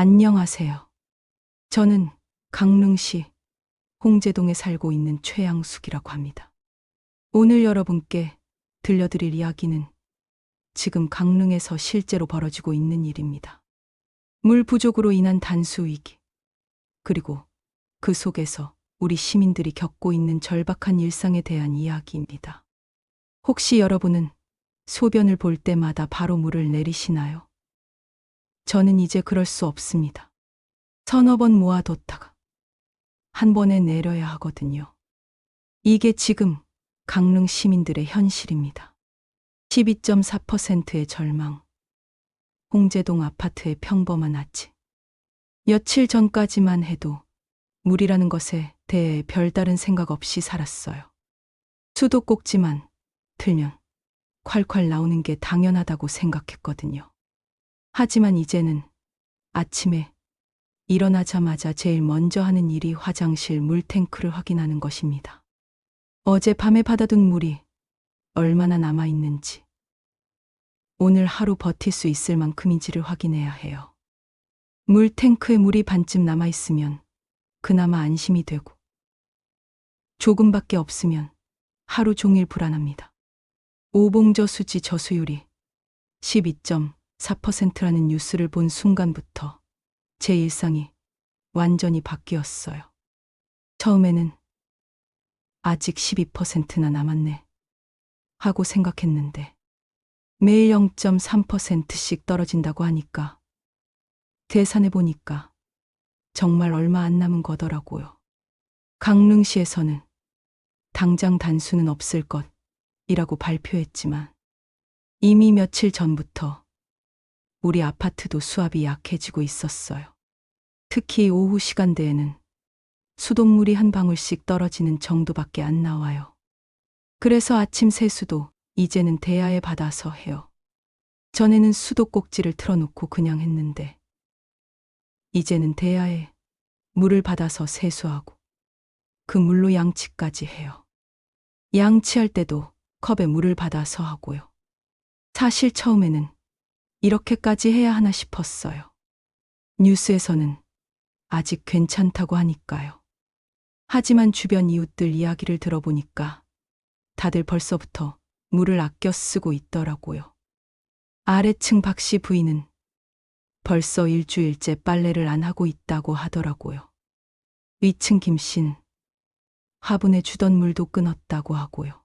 안녕하세요. 저는 강릉시 홍제동에 살고 있는 최양숙이라고 합니다. 오늘 여러분께 들려드릴 이야기는 지금 강릉에서 실제로 벌어지고 있는 일입니다. 물 부족으로 인한 단수 위기, 그리고 그 속에서 우리 시민들이 겪고 있는 절박한 일상에 대한 이야기입니다. 혹시 여러분은 소변을 볼 때마다 바로 물을 내리시나요? 저는 이제 그럴 수 없습니다. 서너 번 모아뒀다가 한 번에 내려야 하거든요. 이게 지금 강릉 시민들의 현실입니다. 12.4%의 절망. 홍제동 아파트의 평범한 아침. 며칠 전까지만 해도 물이라는 것에 대해 별다른 생각 없이 살았어요. 수도꼭지만 틀면 콸콸 나오는 게 당연하다고 생각했거든요. 하지만 이제는 아침에 일어나자마자 제일 먼저 하는 일이 화장실 물탱크를 확인하는 것입니다. 어젯밤에 받아둔 물이 얼마나 남아있는지, 오늘 하루 버틸 수 있을 만큼인지를 확인해야 해요. 물탱크에 물이 반쯤 남아있으면 그나마 안심이 되고, 조금밖에 없으면 하루 종일 불안합니다. 오봉저 수지 저수율이 12.4%라는 뉴스를 본 순간부터 제 일상이 완전히 바뀌었어요. 처음에는 아직 12%나 남았네. 하고 생각했는데 매일 0.3%씩 떨어진다고 하니까 계산해 보니까 정말 얼마 안 남은 거더라고요. 강릉시에서는 당장 단수는 없을 것이라고 발표했지만 이미 며칠 전부터 우리 아파트도 수압이 약해지고 있었어요. 특히 오후 시간대에는 수돗물이 한 방울씩 떨어지는 정도밖에 안 나와요. 그래서 아침 세수도 이제는 대야에 받아서 해요. 전에는 수도꼭지를 틀어놓고 그냥 했는데, 이제는 대야에 물을 받아서 세수하고, 그 물로 양치까지 해요. 양치할 때도 컵에 물을 받아서 하고요. 사실 처음에는 이렇게까지 해야 하나 싶었어요. 뉴스에서는 아직 괜찮다고 하니까요. 하지만 주변 이웃들 이야기를 들어보니까 다들 벌써부터 물을 아껴 쓰고 있더라고요. 아래층 박씨 부인은 벌써 일주일째 빨래를 안 하고 있다고 하더라고요. 위층 김 씨는 화분에 주던 물도 끊었다고 하고요.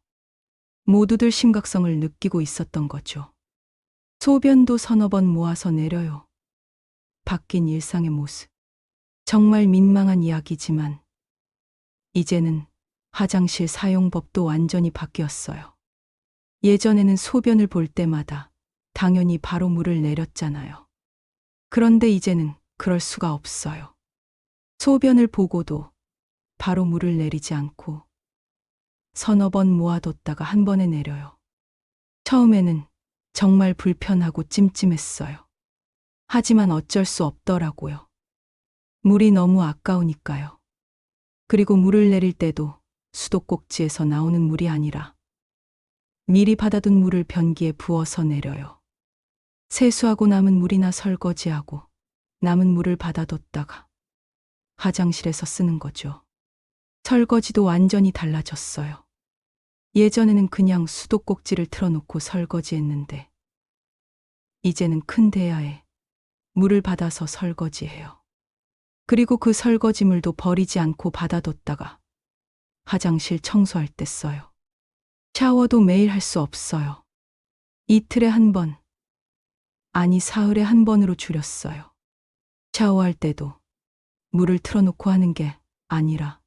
모두들 심각성을 느끼고 있었던 거죠. 소변도 서너 번 모아서 내려요. 바뀐 일상의 모습. 정말 민망한 이야기지만, 이제는 화장실 사용법도 완전히 바뀌었어요. 예전에는 소변을 볼 때마다 당연히 바로 물을 내렸잖아요. 그런데 이제는 그럴 수가 없어요. 소변을 보고도 바로 물을 내리지 않고 서너 번 모아뒀다가 한 번에 내려요. 처음에는 정말 불편하고 찜찜했어요. 하지만 어쩔 수 없더라고요. 물이 너무 아까우니까요. 그리고 물을 내릴 때도 수도꼭지에서 나오는 물이 아니라 미리 받아둔 물을 변기에 부어서 내려요. 세수하고 남은 물이나 설거지하고 남은 물을 받아뒀다가 화장실에서 쓰는 거죠. 설거지도 완전히 달라졌어요. 예전에는 그냥 수도꼭지를 틀어놓고 설거지했는데, 이제는 큰 대야에 물을 받아서 설거지해요. 그리고 그 설거지물도 버리지 않고 받아뒀다가 화장실 청소할 때 써요. 샤워도 매일 할 수 없어요. 이틀에 한 번, 아니 사흘에 한 번으로 줄였어요. 샤워할 때도 물을 틀어놓고 하는 게 아니라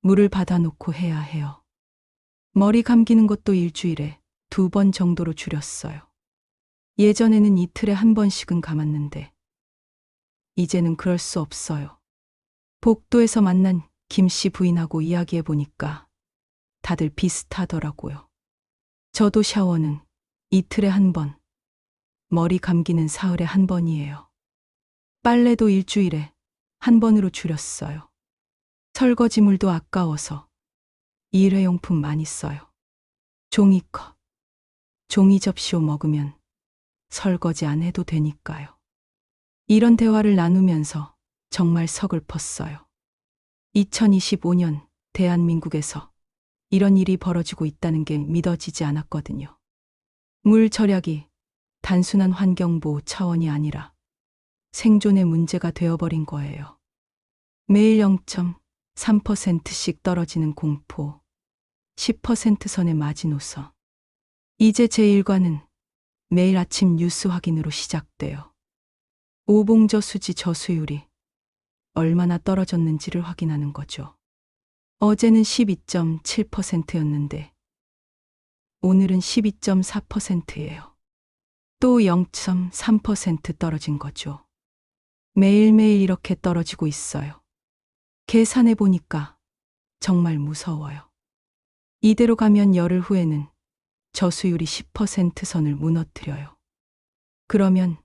물을 받아놓고 해야 해요. 머리 감기는 것도 일주일에 두 번 정도로 줄였어요. 예전에는 이틀에 한 번씩은 감았는데, 이제는 그럴 수 없어요. 복도에서 만난 김 씨 부인하고 이야기해 보니까 다들 비슷하더라고요. 저도 샤워는 이틀에 한 번, 머리 감기는 사흘에 한 번이에요. 빨래도 일주일에 한 번으로 줄였어요. 설거지물도 아까워서 일회용품 많이 써요. 종이컵, 종이 접시로 먹으면 설거지 안 해도 되니까요. 이런 대화를 나누면서 정말 서글펐어요. 2025년 대한민국에서 이런 일이 벌어지고 있다는 게 믿어지지 않았거든요. 물 절약이 단순한 환경보호 차원이 아니라 생존의 문제가 되어버린 거예요. 매일 0.3%씩 떨어지는 공포, 10% 선의 마지노선. 이제 제 일과는 매일 아침 뉴스 확인으로 시작돼요. 오봉저 수지 저수율이 얼마나 떨어졌는지를 확인하는 거죠. 어제는 12.7%였는데 오늘은 12.4%예요. 또 0.3% 떨어진 거죠. 매일매일 이렇게 떨어지고 있어요. 계산해 보니까 정말 무서워요. 이대로 가면 열흘 후에는 저수율이 10% 선을 무너뜨려요. 그러면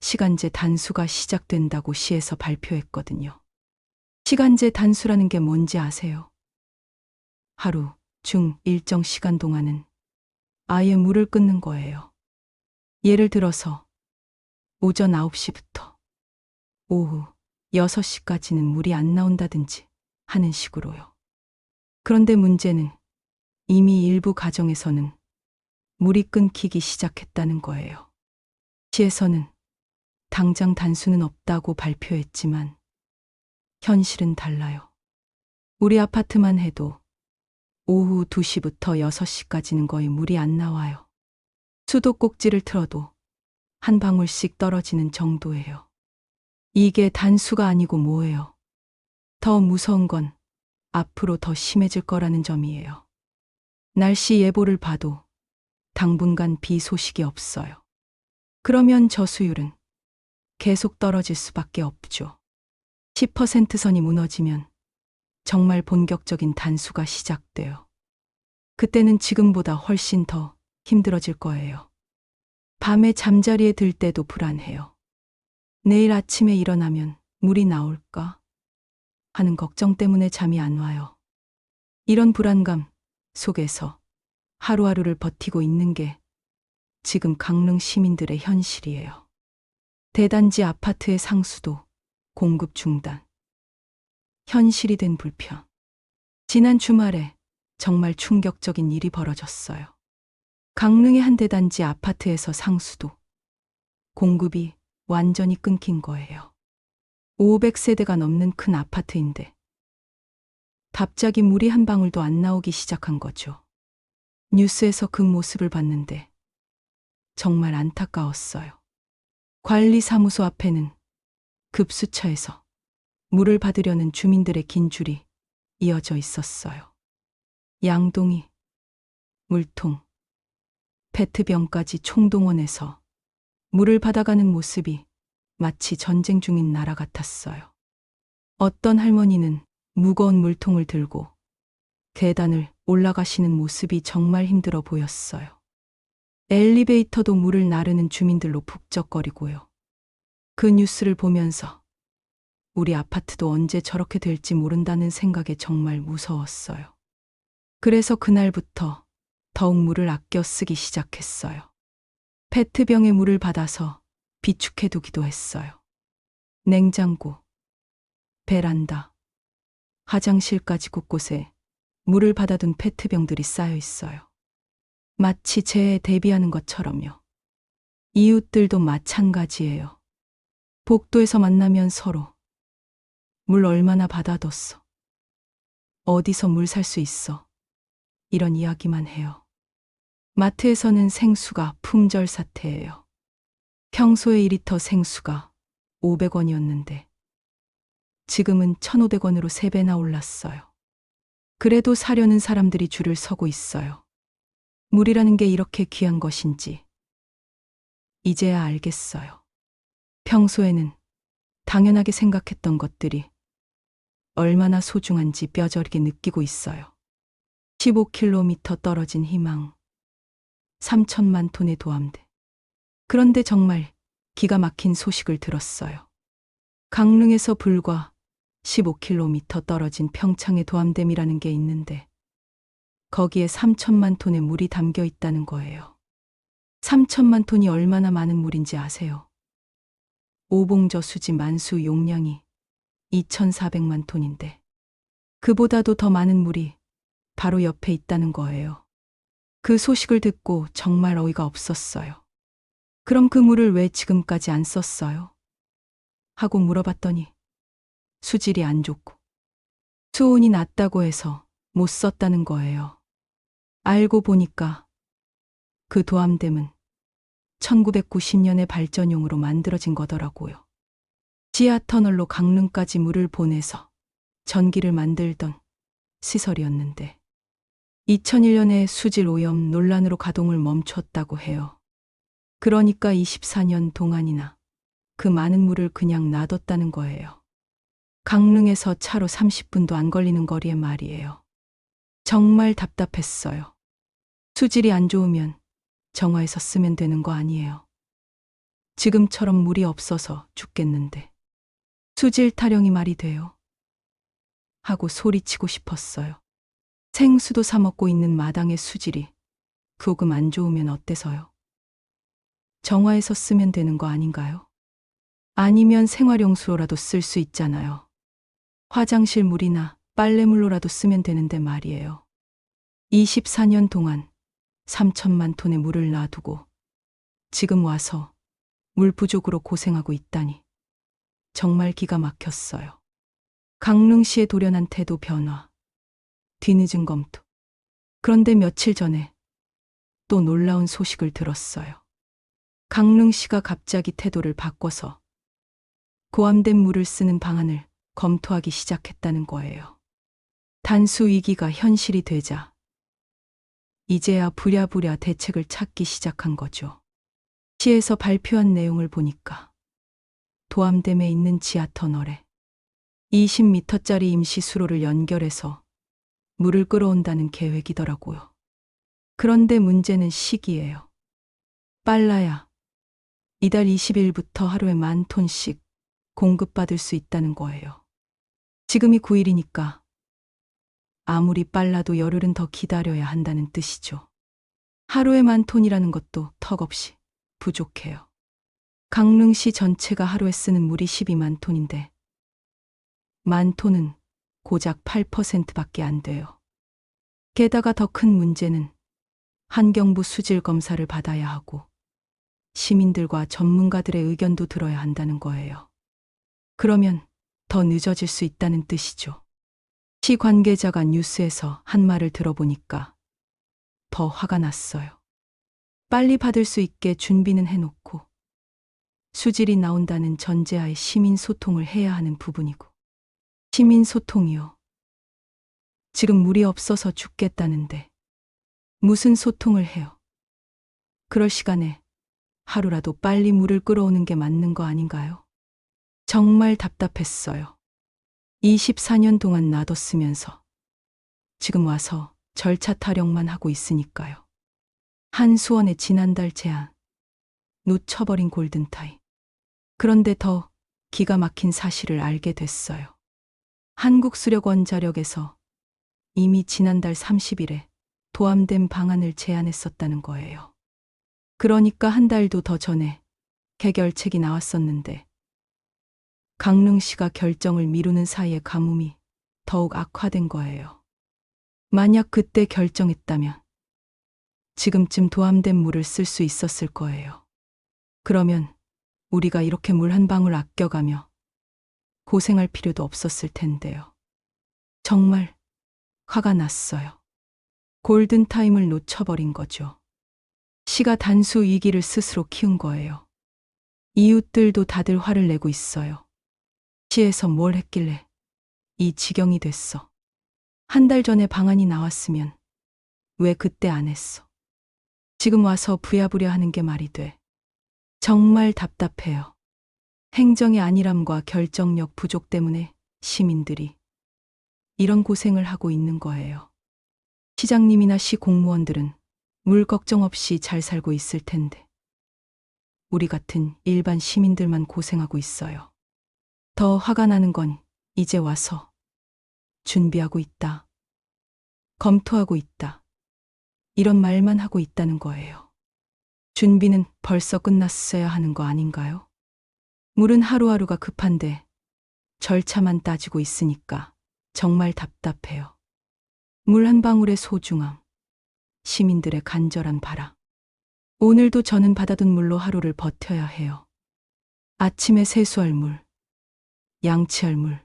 시간제 단수가 시작된다고 시에서 발표했거든요. 시간제 단수라는 게 뭔지 아세요? 하루 중 일정 시간 동안은 아예 물을 끊는 거예요. 예를 들어서 오전 9시부터 오후 6시까지는 물이 안 나온다든지 하는 식으로요. 그런데 문제는 이미 일부 가정에서는 물이 끊기기 시작했다는 거예요. 시에서는 당장 단수는 없다고 발표했지만 현실은 달라요. 우리 아파트만 해도 오후 2시부터 6시까지는 거의 물이 안 나와요. 수도꼭지를 틀어도 한 방울씩 떨어지는 정도예요. 이게 단수가 아니고 뭐예요? 더 무서운 건 앞으로 더 심해질 거라는 점이에요. 날씨 예보를 봐도 당분간 비 소식이 없어요. 그러면 저수율은 계속 떨어질 수밖에 없죠. 10% 선이 무너지면 정말 본격적인 단수가 시작돼요. 그때는 지금보다 훨씬 더 힘들어질 거예요. 밤에 잠자리에 들 때도 불안해요. 내일 아침에 일어나면 물이 나올까? 하는 걱정 때문에 잠이 안 와요. 이런 불안감 속에서 하루하루를 버티고 있는 게 지금 강릉 시민들의 현실이에요. 대단지 아파트의 상수도 공급 중단. 현실이 된 불편. 지난 주말에 정말 충격적인 일이 벌어졌어요. 강릉의 한 대단지 아파트에서 상수도 공급이 완전히 끊긴 거예요. 500세대가 넘는 큰 아파트인데 갑자기 물이 한 방울도 안 나오기 시작한 거죠. 뉴스에서 그 모습을 봤는데 정말 안타까웠어요. 관리사무소 앞에는 급수처에서 물을 받으려는 주민들의 긴 줄이 이어져 있었어요. 양동이, 물통, 페트병까지 총동원해서 물을 받아가는 모습이 마치 전쟁 중인 나라 같았어요. 어떤 할머니는 무거운 물통을 들고 계단을 올라가시는 모습이 정말 힘들어 보였어요. 엘리베이터도 물을 나르는 주민들로 북적거리고요. 그 뉴스를 보면서 우리 아파트도 언제 저렇게 될지 모른다는 생각에 정말 무서웠어요. 그래서 그날부터 더욱 물을 아껴 쓰기 시작했어요. 페트병에 물을 받아서 비축해 두기도 했어요. 냉장고, 베란다, 화장실까지 곳곳에 물을 받아둔 페트병들이 쌓여 있어요. 마치 재해에 대비하는 것처럼요. 이웃들도 마찬가지예요. 복도에서 만나면 서로 물 얼마나 받아뒀어. 어디서 물 살 수 있어. 이런 이야기만 해요. 마트에서는 생수가 품절 사태예요. 평소에 1리터 생수가 500원이었는데 지금은 1,500원으로 3배나 올랐어요. 그래도 사려는 사람들이 줄을 서고 있어요. 물이라는 게 이렇게 귀한 것인지 이제야 알겠어요. 평소에는 당연하게 생각했던 것들이 얼마나 소중한지 뼈저리게 느끼고 있어요. 15km 떨어진 희망. 3천만 톤의 도암대. 그런데 정말 기가 막힌 소식을 들었어요. 강릉에서 불과 15km 떨어진 평창의 도암댐이라는 게 있는데 거기에 3천만 톤의 물이 담겨 있다는 거예요. 3천만 톤이 얼마나 많은 물인지 아세요? 오봉저 수지 만수 용량이 2,400만 톤인데 그보다도 더 많은 물이 바로 옆에 있다는 거예요. 그 소식을 듣고 정말 어이가 없었어요. 그럼 그 물을 왜 지금까지 안 썼어요? 하고 물어봤더니 수질이 안 좋고 수온이 낮다고 해서 못 썼다는 거예요. 알고 보니까 그 도암댐은 1990년에 발전용으로 만들어진 거더라고요. 지하 터널로 강릉까지 물을 보내서 전기를 만들던 시설이었는데 2001년에 수질 오염 논란으로 가동을 멈췄다고 해요. 그러니까 24년 동안이나 그 많은 물을 그냥 놔뒀다는 거예요. 강릉에서 차로 30분도 안 걸리는 거리에 말이에요. 정말 답답했어요. 수질이 안 좋으면 정화해서 쓰면 되는 거 아니에요. 지금처럼 물이 없어서 죽겠는데. 수질 타령이 말이 돼요. 하고 소리치고 싶었어요. 생수도 사 먹고 있는 마당의 수질이 조금 안 좋으면 어때서요? 정화해서 쓰면 되는 거 아닌가요? 아니면 생활용수로라도 쓸 수 있잖아요. 화장실 물이나 빨래물로라도 쓰면 되는데 말이에요. 24년 동안 3천만 톤의 물을 놔두고 지금 와서 물 부족으로 고생하고 있다니 정말 기가 막혔어요. 강릉시의 도련한 태도 변화, 뒤늦은 검토. 그런데 며칠 전에 또 놀라운 소식을 들었어요. 강릉시가 갑자기 태도를 바꿔서 고함된 물을 쓰는 방안을 검토하기 시작했다는 거예요. 단수 위기가 현실이 되자 이제야 부랴부랴 대책을 찾기 시작한 거죠. 시에서 발표한 내용을 보니까 도암댐에 있는 지하 터널에 20m짜리 임시 수로를 연결해서 물을 끌어온다는 계획이더라고요. 그런데 문제는 시기예요. 빨라야 이달 20일부터 하루에 만 톤씩 공급받을 수 있다는 거예요. 지금이 9일이니까 아무리 빨라도 열흘은 더 기다려야 한다는 뜻이죠. 하루에 만 톤이라는 것도 턱없이 부족해요. 강릉시 전체가 하루에 쓰는 물이 12만 톤인데 만 톤은 고작 8%밖에 안 돼요. 게다가 더 큰 문제는 환경부 수질 검사를 받아야 하고 시민들과 전문가들의 의견도 들어야 한다는 거예요. 그러면 더 늦어질 수 있다는 뜻이죠. 시 관계자가 뉴스에서 한 말을 들어보니까 더 화가 났어요. 빨리 받을 수 있게 준비는 해놓고 수질이 나온다는 전제하에 시민 소통을 해야 하는 부분이고 시민 소통이요. 지금 물이 없어서 죽겠다는데 무슨 소통을 해요? 그럴 시간에 하루라도 빨리 물을 끌어오는 게 맞는 거 아닌가요? 정말 답답했어요. 24년 동안 놔뒀으면서 지금 와서 절차 타령만 하고 있으니까요. 한수원의 지난달 제안, 놓쳐버린 골든타임. 그런데 더 기가 막힌 사실을 알게 됐어요. 한국수력원자력에서 이미 지난달 30일에 도암된 방안을 제안했었다는 거예요. 그러니까 한 달도 더 전에 개결책이 나왔었는데 강릉시가 결정을 미루는 사이에 가뭄이 더욱 악화된 거예요. 만약 그때 결정했다면 지금쯤 도암된 물을 쓸 수 있었을 거예요. 그러면 우리가 이렇게 물 한 방울 아껴가며 고생할 필요도 없었을 텐데요. 정말 화가 났어요. 골든타임을 놓쳐버린 거죠. 시가 단수 위기를 스스로 키운 거예요. 이웃들도 다들 화를 내고 있어요. 시에서 뭘 했길래 이 지경이 됐어. 한 달 전에 방안이 나왔으면 왜 그때 안 했어? 지금 와서 부야부랴 하는 게 말이 돼. 정말 답답해요. 행정의 안일함과 결정력 부족 때문에 시민들이 이런 고생을 하고 있는 거예요. 시장님이나 시 공무원들은 물 걱정 없이 잘 살고 있을 텐데. 우리 같은 일반 시민들만 고생하고 있어요. 더 화가 나는 건 이제 와서 준비하고 있다. 검토하고 있다. 이런 말만 하고 있다는 거예요. 준비는 벌써 끝났어야 하는 거 아닌가요? 물은 하루하루가 급한데 절차만 따지고 있으니까 정말 답답해요. 물 한 방울의 소중함, 시민들의 간절한 바람. 오늘도 저는 받아둔 물로 하루를 버텨야 해요. 아침에 세수할 물, 양치할 물,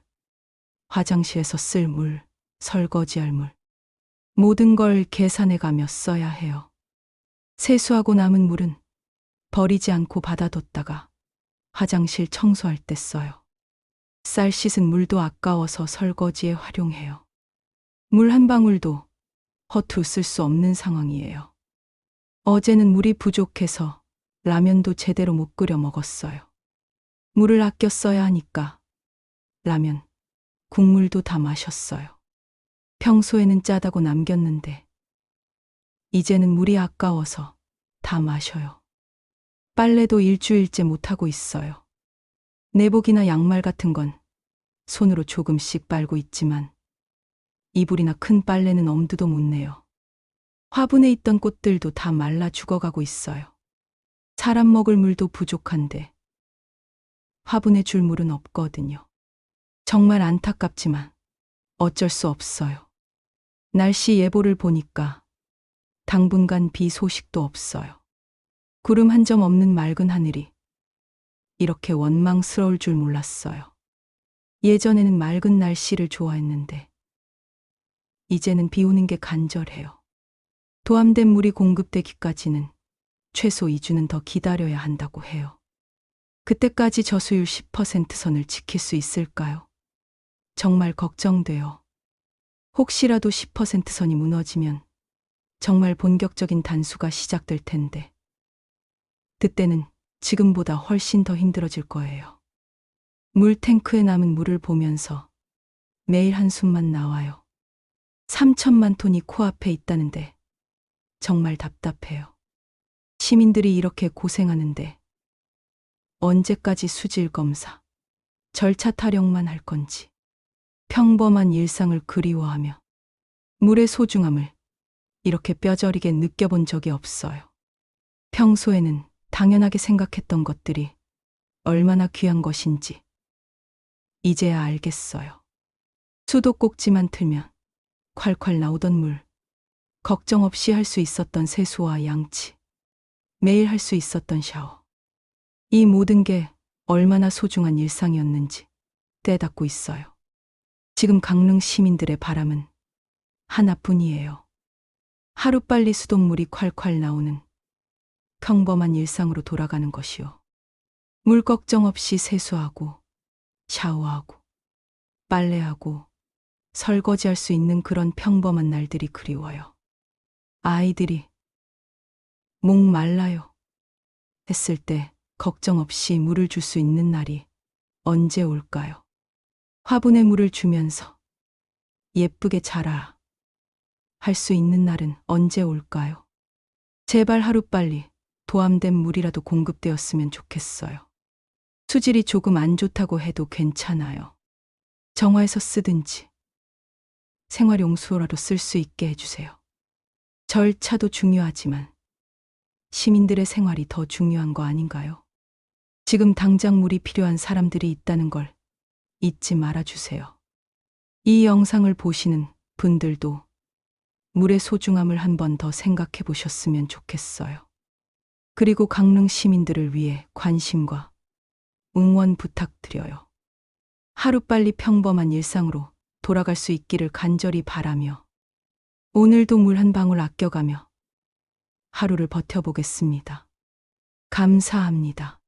화장실에서 쓸 물, 설거지할 물. 모든 걸 계산해 가며 써야 해요. 세수하고 남은 물은 버리지 않고 받아뒀다가 화장실 청소할 때 써요. 쌀 씻은 물도 아까워서 설거지에 활용해요. 물 한 방울도 허투 쓸 수 없는 상황이에요. 어제는 물이 부족해서 라면도 제대로 못 끓여 먹었어요. 물을 아껴 써야 하니까 라면, 국물도 다 마셨어요. 평소에는 짜다고 남겼는데 이제는 물이 아까워서 다 마셔요. 빨래도 일주일째 못하고 있어요. 내복이나 양말 같은 건 손으로 조금씩 빨고 있지만 이불이나 큰 빨래는 엄두도 못 내요. 화분에 있던 꽃들도 다 말라 죽어가고 있어요. 사람 먹을 물도 부족한데 화분에 줄 물은 없거든요. 정말 안타깝지만 어쩔 수 없어요. 날씨 예보를 보니까 당분간 비 소식도 없어요. 구름 한 점 없는 맑은 하늘이 이렇게 원망스러울 줄 몰랐어요. 예전에는 맑은 날씨를 좋아했는데 이제는 비 오는 게 간절해요. 도암된 물이 공급되기까지는 최소 2주는 더 기다려야 한다고 해요. 그때까지 저수율 10% 선을 지킬 수 있을까요? 정말 걱정돼요. 혹시라도 10% 선이 무너지면 정말 본격적인 단수가 시작될 텐데. 그때는 지금보다 훨씬 더 힘들어질 거예요. 물 탱크에 남은 물을 보면서 매일 한숨만 나와요. 3천만 톤이 코앞에 있다는데 정말 답답해요. 시민들이 이렇게 고생하는데 언제까지 수질 검사, 절차 타령만 할 건지 평범한 일상을 그리워하며 물의 소중함을 이렇게 뼈저리게 느껴본 적이 없어요. 평소에는 당연하게 생각했던 것들이 얼마나 귀한 것인지 이제야 알겠어요. 수도꼭지만 틀면 콸콸 나오던 물, 걱정 없이 할 수 있었던 세수와 양치, 매일 할 수 있었던 샤워. 이 모든 게 얼마나 소중한 일상이었는지 떼닫고 있어요. 지금 강릉 시민들의 바람은 하나뿐이에요. 하루빨리 수돗물이 콸콸 나오는 평범한 일상으로 돌아가는 것이요. 물 걱정 없이 세수하고, 샤워하고, 빨래하고, 설거지할 수 있는 그런 평범한 날들이 그리워요. 아이들이 목 말라요. 했을 때 걱정 없이 물을 줄 수 있는 날이 언제 올까요? 화분에 물을 주면서 예쁘게 자라 할 수 있는 날은 언제 올까요? 제발 하루빨리 도암된 물이라도 공급되었으면 좋겠어요. 수질이 조금 안 좋다고 해도 괜찮아요. 정화해서 쓰든지 생활용수로라도 쓸 수 있게 해주세요. 절차도 중요하지만 시민들의 생활이 더 중요한 거 아닌가요? 지금 당장 물이 필요한 사람들이 있다는 걸 잊지 말아주세요. 이 영상을 보시는 분들도 물의 소중함을 한 번 더 생각해 보셨으면 좋겠어요. 그리고 강릉 시민들을 위해 관심과 응원 부탁드려요. 하루빨리 평범한 일상으로 돌아갈 수 있기를 간절히 바라며 오늘도 물 한 방울 아껴가며 하루를 버텨보겠습니다. 감사합니다.